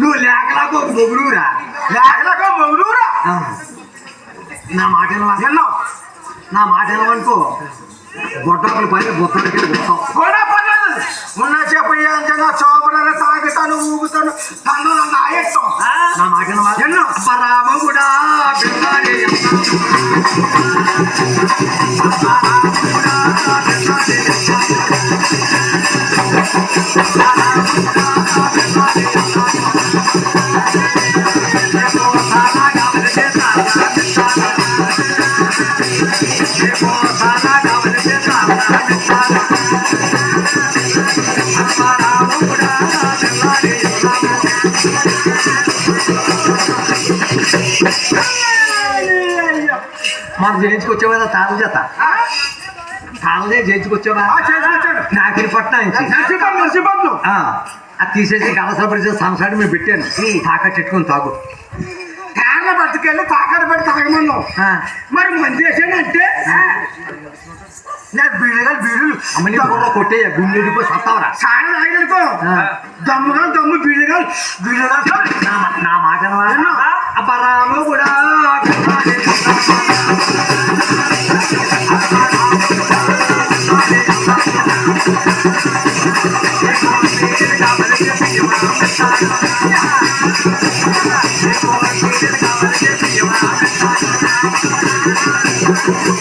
నువ్వు లేకలాగా ఒక బొగుడురా లేకలేక మొగుడురా నా మాట వినవా? ఎన్నో నా మాట వినవనుకో గొడ్డకులు పని పర్లేదు ఉన్న చెప్పు ఏంటన్నా సోపరగా తాగుతాను ఊగుతాను తను నన్ను ఆయత్తం నా మాట? ఎన్నో పరామగుడా బిడ్డారే మనం చేయించుకొచ్చావు కదా తాళం చేత తాళం చేసి చేయించుకొచ్చావా నాకిని పట్టిన అది తీసేసి కలసపరిచే సంసారం మేము పెట్టాను. తాకట్టెట్టుకుని తాగు. కేరళ బతుకెళ్ళి తాకట్టు పెట్టి తాగమన్నావు మరి మంది చేసానంటే నేను బీడగా బీడులు అమ్మని కూడా కొట్టేయ గుండె వెళ్ళిపోయి సత్తావరా సాయం తాగనుకో ఆ. దమ్ముగా దమ్ము బీడుగా బీడుగా నా మా- నా మాట ఎన్నో? అపరాము కూడా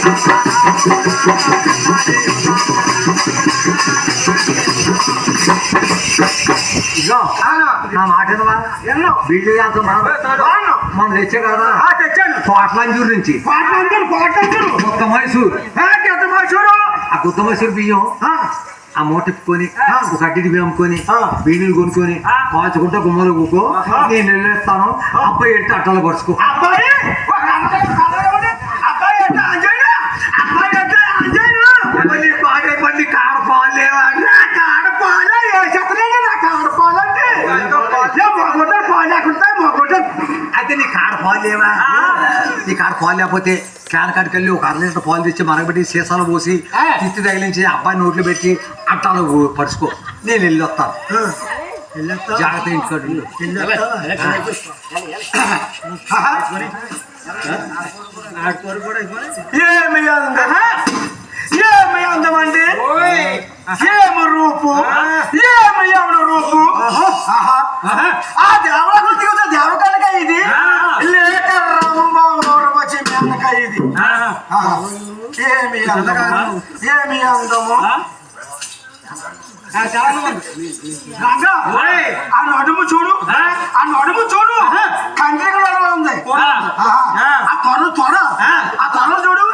ఇదిగో అవును. నా మాట? ఎన్నో బిల్లు మనం అవును. మనం తెచ్చే కదా? ఆ, తెచ్చాను. కోట్లంజూరు నుంచి. కోటంతులు కొత్త మైసూరు. ఆ కొత్త మైసూరు బియ్యం. ఆ. మూట తిప్పుకొని ఒక అడ్డి అమ్ముకొని. బీడీలు కొనుక్కొని కాచుకుంటా గుమ్మలు కూకో నేను వెళ్ళేస్తాను. అబ్బాయి ఎట్టి అట్టలు పరుచుకో. అబ్బాయి పాలు లేకపోతే క్యాన్ కాడికి వెళ్ళి ఒక అర లీటర్ పాలు తెచ్చి మరగబెట్టి సీసాలు పోసి. తిత్తి తగిలించి అబ్బాయి నోట్లు పెట్టి అట్టాలు పరుచుకో నేను వెళ్ళి వస్తాను. జాగ్రత్త ఇంటికాడు. ఏమి అందం? ఏమి రూపు? ఏమి ఎవడు రూపు? ఆ దేవల ఇది? మెన్నక ఏమి అందము ఏమి అందము ఆ నడుము చూడు ఆ నడుము చూడు కంటి కూడా ఉంది ఆ త్వర త్వర ఆ త్వర చూడు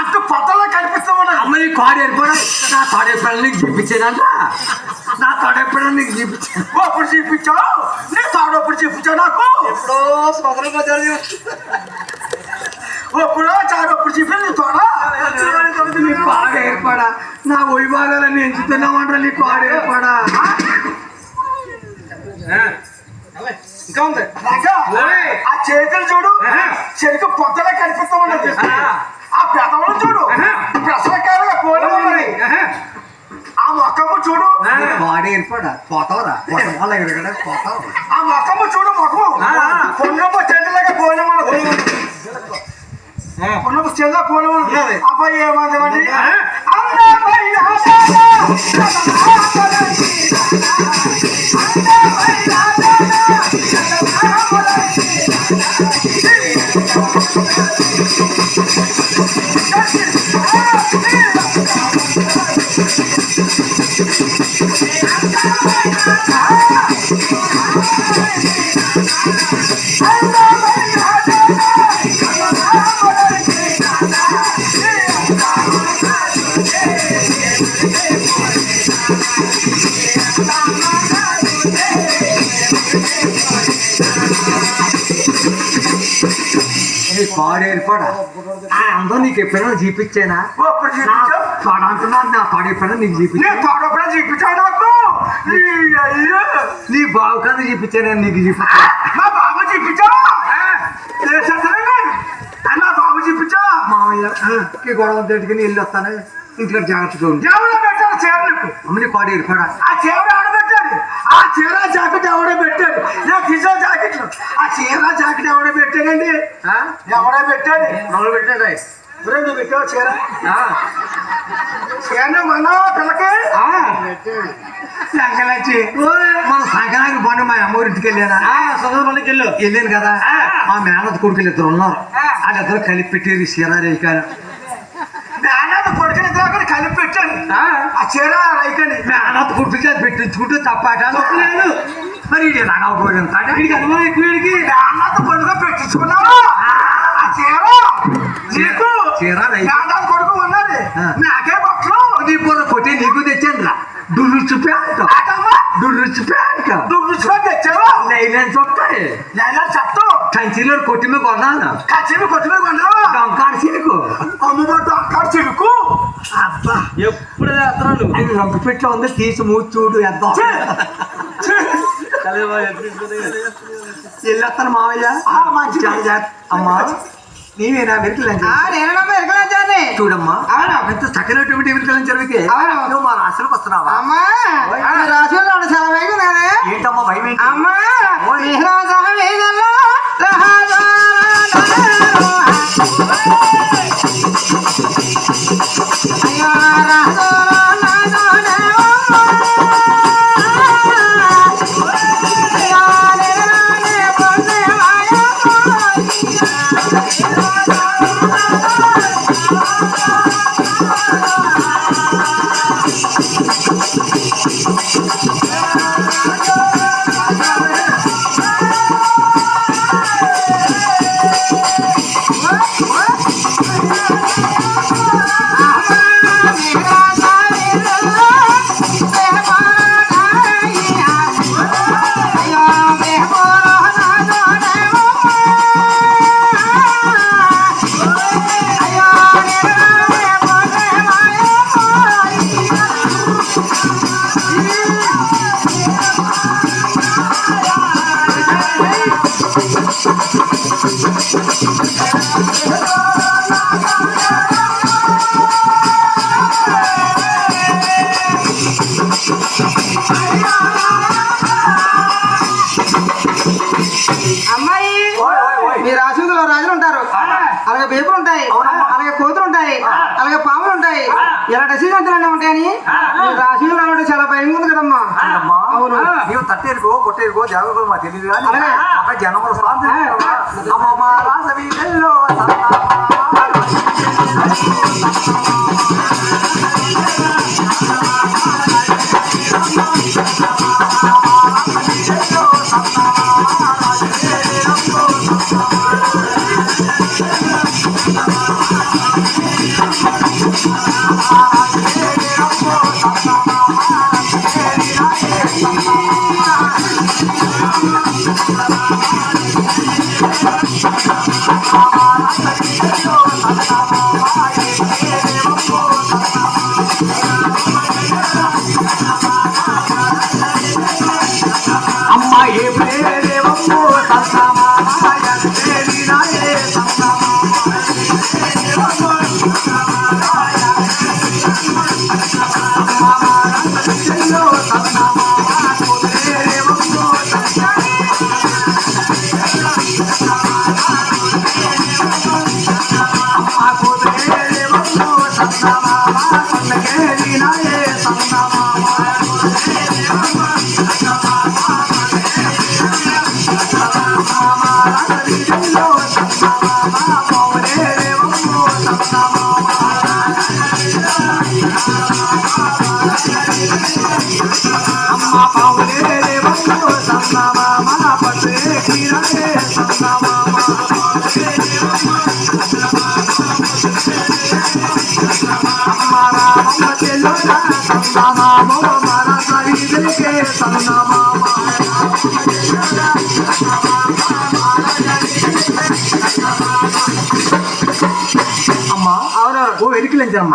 అటు పొట్టలో కనిపిస్తూ ఉన్నది అమ్మ నీ కాడు ఏర్పడా నా తాడు ఎప్పుడైనా నీకు చూపించేదంట నా తాడు ఎప్పుడైనా నీకు చూపించాను ఓ, అప్పుడు చూపించావు నీ తాడు అప్పుడు చూపించావు నాకు ఎప్పుడో స్వతంత్ర అప్పుడు చాడు అప్పుడు చూపించి నీ త్వర నీ కాడు ఏర్పడా? నా వైభాగాలని ఎంచుతున్నామంటారా నీ కాడు ఏర్పడా? ఇంకా ఉంది. ఆ చేతులు చూడు. చెరుకు పొట్టలో కనిపిస్తూ ఉన్నది ఆ. పెదవులు చూడు. పోలి ఉన్నది ఆ. మొక్కము చూడు. నీ కాడు ఏర్పడా? పోతావరా. పోతావు. ఆ మొక్కము చూడు మొక్కము పొన్నము చెందులాగా పోలి ఉన్నది పొన్నము చెంద పోలి ఉన్నది అబ్బాయి ఏమంది అందమైన నీ కాడు అందరూ నీకు ఎప్పుడైనా చూపించానా? నా తొడ అంటున్నా నా తొడ ఎప్పుడైనా నీకు చూపించా? నేను తోడప్పుడు చూపించావు నాకు. నీ బావు కాదు చూపించాను నీకు చూపించా. మా బాబు చూపించావా మా బాబు చూపించావా మామయ్య గొడవ తట్టుకుని వెళ్ళి వస్తాను? ఇంటికి జాగ్రత్తగా ఉంది చీర నీకు అమ్మని కాడు ఆ చీర ఆడబెట్టాడు ఆ చీర జాకెట్ ఎవడో పెట్టాడు. నాకు తీసా జాకెట్. ఆ చీర జాకెట్ ఎవడో పెట్టాడండి? ఆ? ఎవడో పెట్టాడు? మొదలు పెట్టాడు? రెండు పెట్టావు చీర? చీర మన పిల్లకి? సంకలాచి మన సంక్రాంతి పండుగ మా అమ్మ ఇంటికి వెళ్ళానా? సొంత పనికి వెళ్ళు. వెళ్ళాను కదా. మా మేనత్ కొడుకులు ఇద్దరు ఉన్నారు. వాళ్ళిద్దరు కలిపి పెట్టారు చీర రేకాను నాన్న కొడుకుని ఇద్దరు కలిపి పెట్టాను ఆ చీర రైకని మేనత్ కొడుకు చేత పెట్టించుకుంటూ తప్పాట లేదు మరి ఇది రాకపోయింది వీడికి అనుభవం ఎక్కువ వీడికి. నాన్న కొడుకు పెట్టించుకున్నావా? ఆ చీర. నీకు చీర నాన్న కొడుకు ఉన్నది. నాకే బట్టలు నీ పొర కొట్టి నీకు తెచ్చాను రా డుర్రుచ్చు ప్యాంట్ నువ్వు రుచిగా తెచ్చావా? నైలాన్ చొక్కాయి నేను చెప్తా? కంచిలో కొట్టి మీద కొన్నాను? కచ్చిమి కొట్టుమే కొన్నావా? డొంకాడు సీకు అమ్మబట్టు అక్కడ చిరుకు అబ్బా! ఎప్పుడు చేస్తున్నాడు అది రంగు పెట్లో ఉంది తీసి మూసి చూడు ఎంత వెళ్ళొస్తాను మావయ్య. జాగ్రత్త. అమ్మా. నీవేనా మెరికలంచి నేనమ్మా ఎరకలాచాన్ని చూడమ్మా. అవును. ఎంత చక్కనటువంటి అవును. నువ్వు మా రాశులకు వస్తున్నావా? అమ్మా చాలా నానే. ఏంటమ్మా భయం అమ్మా ఇలా డెసిజన్ ఉంటాయని? మీ రాశులు రావడం చాలా భయంగా ఉంది కదమ్మా. అవును. నీవు తట్టేరుకో కొట్టేరుకో దేవతలు మాకు తెలియదు కానీ జనముల స్వామి అమ్మ రాసవి అమ్మా ఓ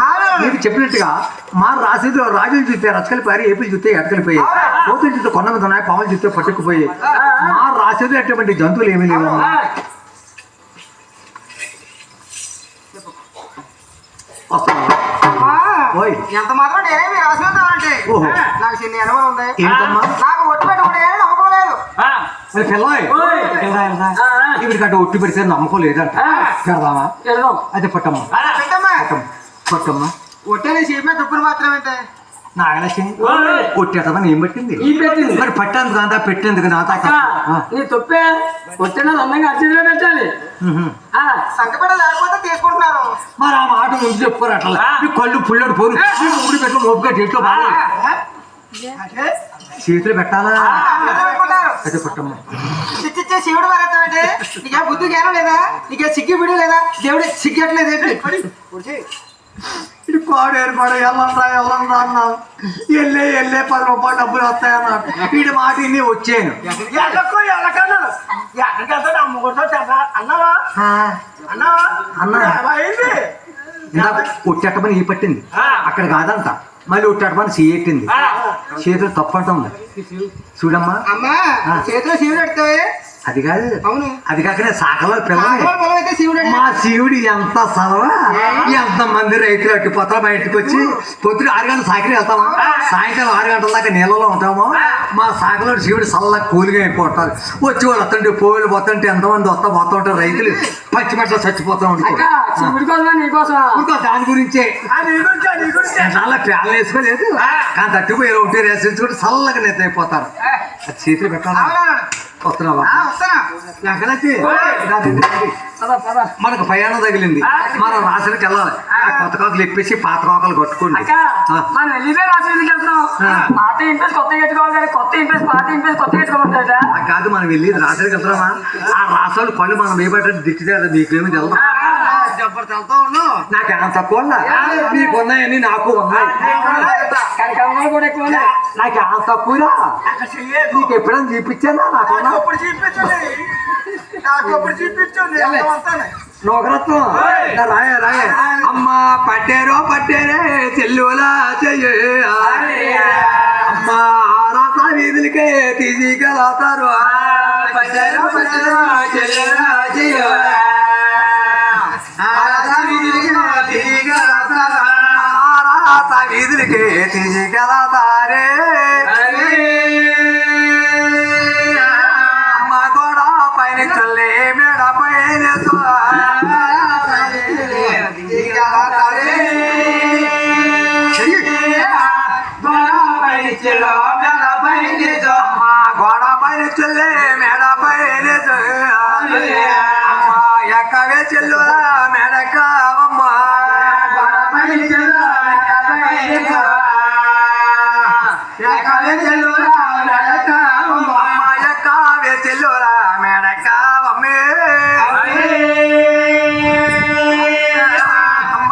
అవును. నీకు చెప్పినట్టుగా మా రాసేది రాజులు చూస్తే రచకలు పారి ఏపీలు చూస్తే ఎటకలిపోయి కోతులు చూస్తే కొండ మీద ఉన్నాయి పాములు చూస్తే పట్టుకుపోయి మా రాసేది అటువంటి జంతువులు ఏమీ లేవమ్మా ఓయ్. ఎంత మాత్రం నేనే నాకు చిన్న అనుభవం ఉంది. ఏంటమ్మా? నాకు ఒట్టి పెట్టుకుంటే కానీ నమ్మకం లేదు. మరి పిల్లాయ్ ఓయ్. ఇప్పుడు ఒట్టి పెడితే నమ్మకం లేదంట. పెడదామా? అదే పట్టమ్మ. పెట్టమ్మా. పట్టమ్మ. ఒట్టేనే చీపే తుప్పులు మాత్రం పెట్టింది. మరి పట్టేందుకు నీ తొప్పే వచ్చిన అందంగా పెట్టాలి. సంకపడ లేకపోతే మరి ఆ మాట ముందు చెప్పుకోరు అట్లా. నీ కళ్ళు పుల్లడు పోరు. పెట్టు మోపుగా చేతిలో బాగా. చేతిలో పెట్టాలా? అదే పట్టమ్మ. శివుడు అంటే నీకే బుద్ధి జ్ఞానం లేదా? నీకే సిగ్గి బిడి లేదా? దేవుడు సిగ్గట్లేదు ఇది పాడు ఏర్పాడు వెళ్ళంరా వెళ్ళంరా అన్నావు వెళ్ళే వెళ్ళే పది రూపాయలు డబ్బులు వస్తాయన్నాడు వీడి మాట ఇన్ని వచ్చాను. ఎక్కడికో ఎక్కడికన్నా ఎక్కడికి వెళ్తాడు? చెప్పా అన్నావా? ఆ, అన్నావా? అన్నా. అయింది ఇందాక ఒట్టెట్టమని ఈ పట్టింది అక్కడ కాదంట. మళ్ళీ ఒట్టెట్టమని సీ ఎట్టింది చేతులు తప్పంట ఉంది. చూడమ్మా. అమ్మా. చేతిలో పెడతావే అది కాదు. అవును. అది కాకనే సాకలో పొలం శివుడు మా శివుడు ఎంత సలవా ఎంత మంది రైతులు అట్టుపోతారు బయటకు వచ్చి పొద్దున ఆరు గంటల సాకిరి వెళ్తాము? సాయంత్రం ఆరు గంటల దాకా నీళ్ళలో ఉంటాము? మా సాకలో శివుడు చల్లగా కూలిగా అయిపోతారు వచ్చి వాళ్ళు వస్తుంటే పోయిలు పోతుంటే ఎంతమంది వస్తా పోతా ఉంటారు రైతులు. పచ్చిమెట్ల చచ్చిపోతా ఉంటారు. దాని గురించే. చాలా ప్యాన్లు వేసుకోలేదు. కానీ తట్టిపోయి ఒకటి వేసుకుంటే చల్లగా నెత్తి అయిపోతారు. చేతులు పెట్టాలా? వస్తున్నావా? మనకు ప్రయాణం తగిలింది. మనం రాసరికి వెళ్ళాలి. ఆ కొత్త కాకులు ఎప్పేసి పాత కాకులు కట్టుకోండి. మనం వెళ్ళిపోయి వెళ్తున్నాం ఆ. పాత కొత్తగా ఎత్తుకోవాలి కానీ కొత్త ఇంట్రెస్ట్ పాత ఇంట్రెస్ట్ కొత్తగా ఎత్తుకోమంటారా ఆ కాదు మనం వెళ్ళి రాసరికి వెళ్తున్నామా? ఆ రాసాలు పళ్ళు మనం వేయబట్ట దిట్టితే మీకేమి వెళ్దాం జబ్బర్ వెళ్తా ఉన్నావు నాకు తక్కువ ఉందా? నీకు ఉన్నాయి. కూడా ఎక్కువ. నాకు అక్కడ చెయ్యదు నీకు ఎప్పుడైనా చూపించానా? నాకు నోకరత్నం రాయ రాయ. అమ్మ పట్టేరో పట్టేరే చెల్లులా చెయ్యి అమ్మ రాస వీధులకే తీసుకెళ్తారు పట్టేరో పట్టేరో చెల్లులా చెయ్యి అమ్మ గోడ పైన చల్లే మేడ పైన అమ్మ ఎక్కవే చెల్లురా మేడకావమ్మ అమ్మ ఎక్కవే చెల్లురా మేడకావమ్మే అమ్మ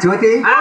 సచివతి ఇలా